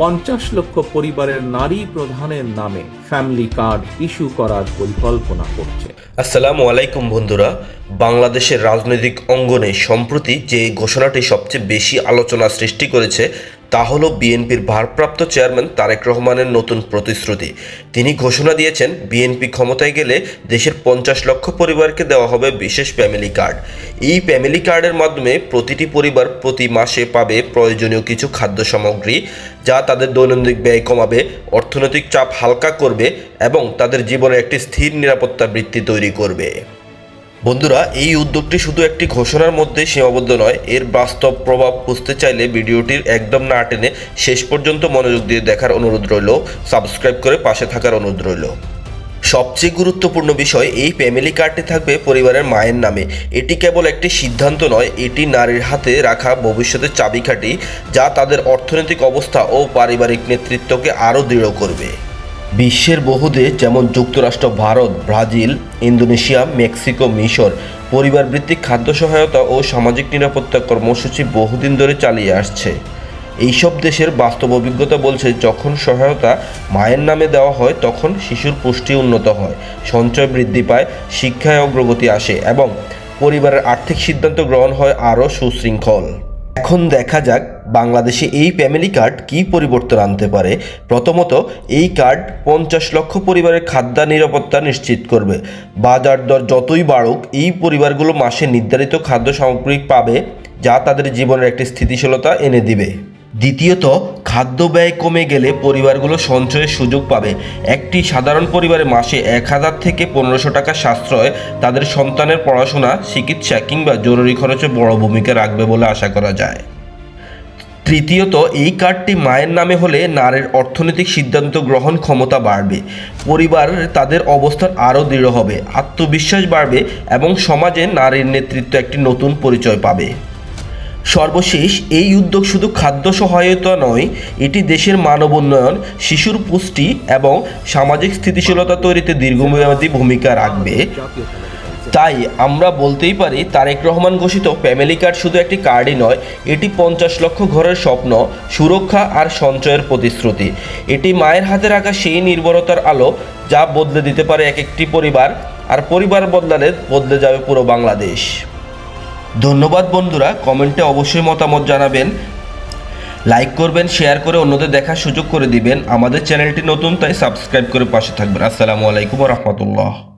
পঞ্চাশ লক্ষ পরিবারের নারী প্রধানের নামে ফ্যামিলি কার্ড ইস্যু করার পরিকল্পনা করছে। আসসালামু আলাইকুম বন্ধুরা। বাংলাদেশের রাজনৈতিক অঙ্গনে সম্প্রতি যে ঘোষণাটি সবচেয়ে বেশি আলোচনা সৃষ্টি করেছে তা হলো বিএনপির ভারপ্রাপ্ত চেয়ারম্যান তারেক রহমানের নতুন প্রতিশ্রুতি। তিনি ঘোষণা দিয়েছেন, বিএনপি ক্ষমতায় গেলে দেশের পঞ্চাশ লক্ষ পরিবারকে দেওয়া হবে বিশেষ ফ্যামিলি কার্ড। এই ফ্যামিলি কার্ডের মাধ্যমে প্রতিটি পরিবার প্রতি মাসে পাবে প্রয়োজনীয় কিছু খাদ্য সামগ্রী, যা তাদের দৈনন্দিন ব্যয় কমাবে, অর্থনৈতিক চাপ হালকা করবে এবং তাদের জীবনে একটি স্থির নিরাপত্তা বৃত্তি তৈরি করবে। বন্ধুরা, এই উদ্যোগটি শুধু একটি ঘোষণার মধ্যে সীমাবদ্ধ নয়, এর বাস্তব প্রভাব বুঝতে চাইলে ভিডিওটির একদম না টেনে শেষ পর্যন্ত মনোযোগ দিয়ে দেখার অনুরোধ রইল, সাবস্ক্রাইব করে পাশে থাকার অনুরোধ রইল। সবচেয়ে গুরুত্বপূর্ণ বিষয়, এই ফ্যামিলি কার্ডটি থাকবে পরিবারের মায়ের নামে। এটি কেবল একটি সিদ্ধান্ত নয়, এটি নারীর হাতে রাখা ভবিষ্যতের চাবিকাঠি যা তাদের অর্থনৈতিক অবস্থা ও পারিবারিক নেতৃত্বকে আরও দৃঢ় করবে। বিশ্বের বহু দেশ যেমন যুক্তরাষ্ট্র, ভারত, ব্রাজিল, ইন্দোনেশিয়া, মেক্সিকো, মিশর পরিবার ভিত্তিক খাদ্য সহায়তা ও সামাজিক নিরাপত্তা কর্মসূচি বহুদিন ধরে চালিয়ে আসছে। এইসব দেশের বাস্তব অভিজ্ঞতা বলছে, যখন সহায়তা মায়ের নামে দেওয়া হয়, তখন শিশুর পুষ্টি উন্নত হয়, সঞ্চয় বৃদ্ধি পায়, শিক্ষায় অগ্রগতি আসে এবং পরিবারের আর্থিক সিদ্ধান্ত গ্রহণ হয় আরও সুশৃঙ্খল। এখন দেখা যাক বাংলাদেশে এই ফ্যামিলি কার্ড কি পরিবর্তন আনতে পারে। প্রথমত, এই কার্ড পঞ্চাশ লক্ষ পরিবারের খাদ্য নিরাপত্তা নিশ্চিত করবে। বাজার দর যতই বাড়ুক, এই পরিবারগুলো মাসে নির্ধারিত খাদ্য সামগ্রী পাবে যা তাদের জীবনের একটি স্থিতিশীলতা এনে দিবে। দ্বিতীয়ত, খাদ্য ব্যয় কমে গেলে পরিবারগুলো সঞ্চয়ের সুযোগ পাবে। একটি সাধারণ পরিবারে মাসে এক হাজার থেকে পনেরোশো টাকা সাশ্রয় তাদের সন্তানের পড়াশোনা, চিকিৎসা কিংবা জরুরি খরচে বড় ভূমিকা রাখবে বলে আশা করা যায়। তৃতীয়ত, এই কার্ডটি মায়ের নামে হলে নারীর অর্থনৈতিক সিদ্ধান্ত গ্রহণ ক্ষমতা বাড়বে। পরিবার, তাদের অবস্থান আরও দৃঢ় হবে, আত্মবিশ্বাস বাড়বে এবং সমাজে নারীর নেতৃত্ব একটি নতুন পরিচয় পাবে। সর্বশেষ এই উদ্যোগ শুধু খাদ্য সহায়তা নয়, এটি দেশের মানব উন্নয়ন শিশুর পুষ্টি এবং সামাজিক স্থিতিশীলতা তৈরিতে দীর্ঘমেয়াদী ভূমিকা রাখবে। তাই আমরা বলতেই পারি, তারেক রহমান ঘোষিত ফ্যামিলি কার্ড শুধু একটি কার্ডই নয়, এটি পঞ্চাশ লক্ষ ঘরের স্বপ্ন, সুরক্ষা আর সঞ্চয়ের প্রতিশ্রুতি। এটি মায়ের হাতে রাখা সেই নির্ভরতার আলো যা বদলে দিতে পারে এক একটি পরিবার, আর পরিবার বদলালে বদলে যাবে পুরো বাংলাদেশ। ধন্যবাদ বন্ধুরা, কমেন্টে অবশ্যই মতামত জানাবেন। লাইক করবেন, শেয়ার করে অন্যদের দেখার সুযোগ করে দিবেন। আমাদের চ্যানেলটি নতুন, তাই সাবস্ক্রাইব করে পাশে থাকবেন। আসসালামু আলাইকুম রহমতুল্লাহ।